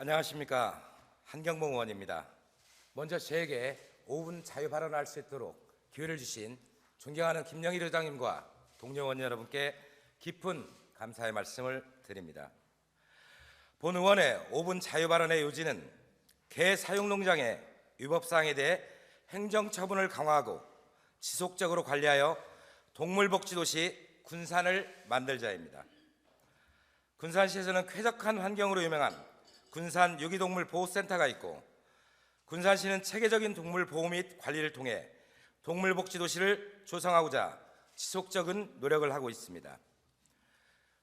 안녕하십니까 한경봉 의원입니다. 먼저 저에게 5분 자유 발언할 수 있도록 기회를 주신 존경하는 김영일 의장님과 동료 의원 여러분께 깊은 감사의 말씀을 드립니다. 본 의원의 5분 자유 발언의 요지는 개 사육 농장의 위법 사항에 대해 행정 처분을 강화하고 지속적으로 관리하여 동물복지도시 군산을 만들자입니다. 군산시에서는 쾌적한 환경으로 유명한 군산 유기동물 보호센터가 있고 군산시는 체계적인 동물 보호 및 관리를 통해 동물복지도시를 조성하고자 지속적인 노력을 하고 있습니다.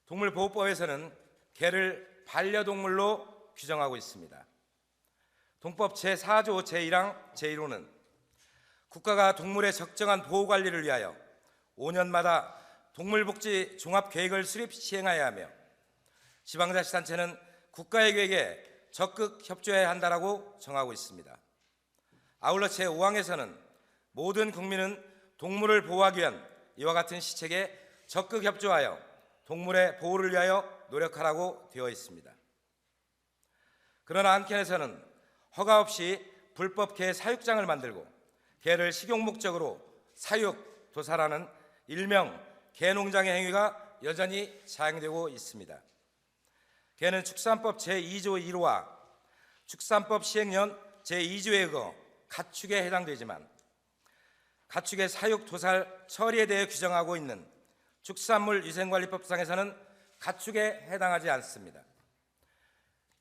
동물보호법에서는 개를 반려동물로 규정하고 있습니다. 동법 제4조 제1항 제1호는 국가가 동물의 적정한 보호 관리를 위하여 5년마다 동물복지 종합계획을 수립 시행하여야 하며 지방자치단체는 국가의 계획에 적극 협조해야 한다라고 정하고 있습니다. 아울러 제5항에서는 모든 국민은 동물을 보호하기 위한 이와 같은 시책에 적극 협조하여 동물의 보호를 위하여 노력하라고 되어 있습니다. 그러나 한켠에서는 허가 없이 불법 개 사육장을 만들고 개를 식용 목적으로 사육, 도살하는 일명 개농장의 행위가 여전히 자행되고 있습니다. 개는 축산법 제2조 1호와 축산법 시행령 제2조에 의거 가축에 해당되지만 가축의 사육, 도살, 처리에 대해 규정하고 있는 축산물 위생관리법상에서는 가축에 해당하지 않습니다.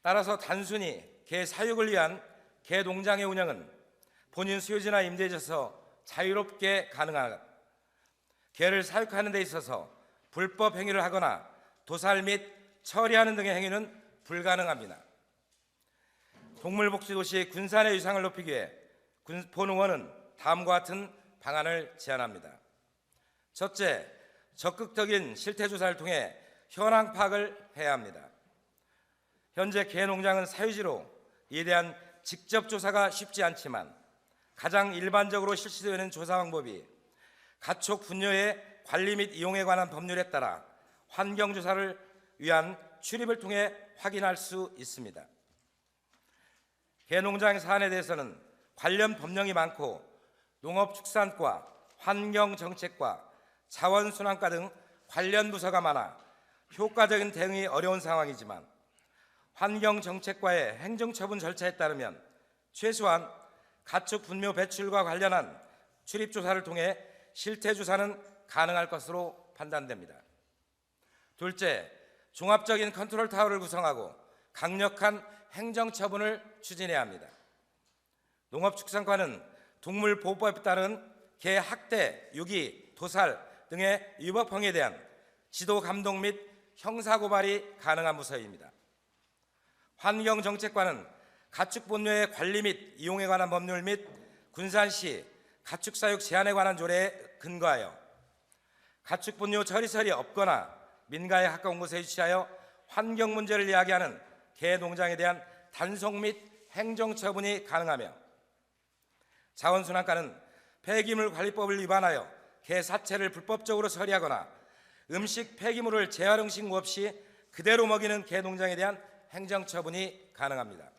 따라서 단순히 개 사육을 위한 개 농장의 운영은 본인 소유지나 임대에 있어서 자유롭게 가능한 개를 사육하는 데 있어서 불법 행위를 하거나 도살 및 처리하는 등의 행위는 불가능합니다. 동물복지도시 군산의 위상을 높이기 위해 군- 본 의원은 다음과 같은 방안을 제안합니다. 첫째, 적극적인 실태 조사를 통해 현황 파악을 해야 합니다. 현재 개농장은 사유지로 이에 대한 직접 조사가 쉽지 않지만 가장 일반적으로 실시되는 조사 방법이 가축 분뇨의 관리 및 이용에 관한 법률에 따라 환경 조사를 위한 출입을 통해 확인할 수 있습니다. 개농장 사안에 대해서는 관련 법령이 많고 농업축산과 환경정책과 자원순환과 등 관련 부서가 많아 효과적인 대응이 어려운 상황이지만 환경정책과의 행정처분 절차에 따르면 최소한 가축 분묘 배출과 관련한 출입조사를 통해 실태조사는 가능할 것으로 판단됩니다. 둘째, 종합적인 컨트롤 타워를 구성하고 강력한 행정 처분을 추진해야 합니다. 농업축산과는 동물보호법에 따른 개 학대, 유기, 도살 등의 위법 행위에 대한 지도 감독 및 형사 고발이 가능한 부서입니다. 환경정책과는 가축 본묘의 관리 및 이용에 관한 법률 및 군산시 가축 사육 제한에 관한 조례에 근거하여 가축 본묘 처리설이 없거나 민가에 가까운 곳에 위치하여 환경 문제를 이야기하는 개 농장에 대한 단속 및 행정 처분이 가능하며 자원순환과는 폐기물 관리법을 위반하여 개 사체를 불법적으로 처리하거나 음식 폐기물을 재활용 신고 없이 그대로 먹이는 개 농장에 대한 행정 처분이 가능합니다.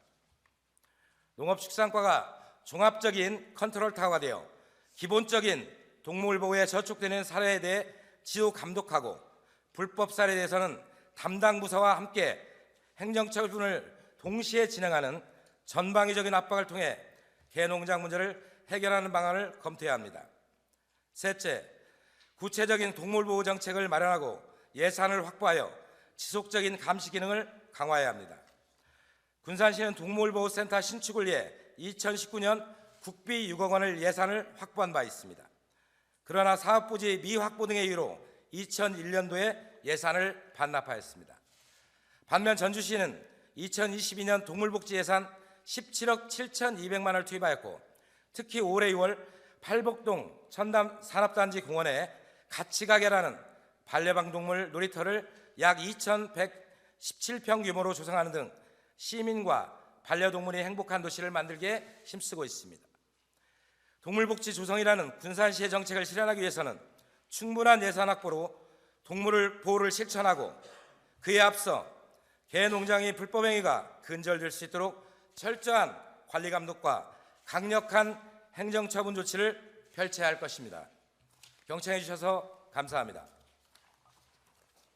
농업축산과가 종합적인 컨트롤 타워가 되어 기본적인 동물 보호에 저촉되는 사례에 대해 지도 감독하고 불법 사례에 대해서는 담당 부서와 함께 행정처분을 동시에 진행하는 전방위적인 압박을 통해 개농장 문제를 해결하는 방안을 검토해야 합니다. 셋째, 구체적인 동물보호 정책을 마련하고 예산을 확보하여 지속적인 감시 기능을 강화해야 합니다. 군산시는 동물보호센터 신축을 위해 2019년 국비 6억 원을 예산을 확보한 바 있습니다. 그러나 사업부지 미확보 등의 이유로 2001년도에 예산을 반납하였습니다. 반면 전주시는 2022년 동물복지 예산 17억 7,200만 원을 투입하였고 특히 올해 6월 팔복동 천담 산업단지 공원에 가치가게라는 반려방 동물 놀이터를 약 2,117평 규모로 조성하는 등 시민과 반려동물이 행복한 도시를 만들기에 힘쓰고 있습니다. 동물복지 조성이라는 군산시의 정책을 실현하기 위해서는 충분한 예산 확보로 동물을 보호를 실천하고 그에 앞서 개 농장의 불법 행위가 근절될 수 있도록 철저한 관리 감독과 강력한 행정처분 조치를 펼쳐야 할 것입니다. 경청해 주셔서 감사합니다.